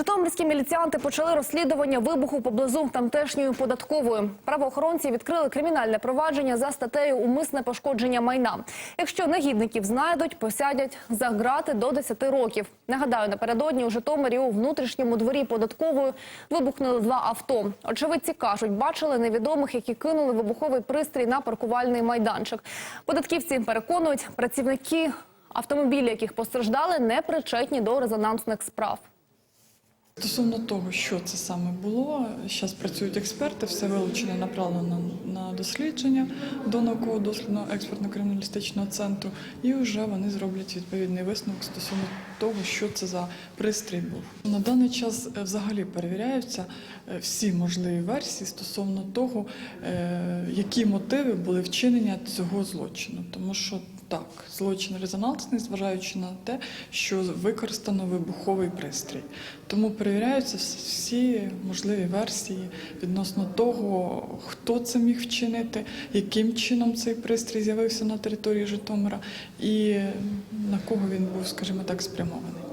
Житомирські міліціянти почали розслідування вибуху поблизу тамтешньої податкової. Правоохоронці відкрили кримінальне провадження за статтею умисне пошкодження майна. Якщо негідників знайдуть, посадять за грати до 10 років. Нагадаю, напередодні у Житомирі у внутрішньому дворі податкової вибухнули два авто. Очевидці кажуть, бачили невідомих, які кинули вибуховий пристрій на паркувальний майданчик. Податківці переконують, працівники автомобілі, яких постраждали, не причетні до резонансних справ. Стосовно того, що це саме було, зараз працюють експерти, все вилучено, направлено на дослідження до науково-дослідного експертно-криміналістичного центру, і вже вони зроблять відповідний висновок стосовно того, що це за пристрій був. На даний час е, взагалі перевіряються е, всі можливі версії стосовно того, е, які мотиви були вчинення цього злочину, тому що так, злочин резонансний, зважаючи на те, що використано вибуховий пристрій. Тому перевіряються всі можливі версії відносно того, хто це міг вчинити, яким чином цей пристрій з'явився на території Житомира і на кого він був, скажімо так, спрямований.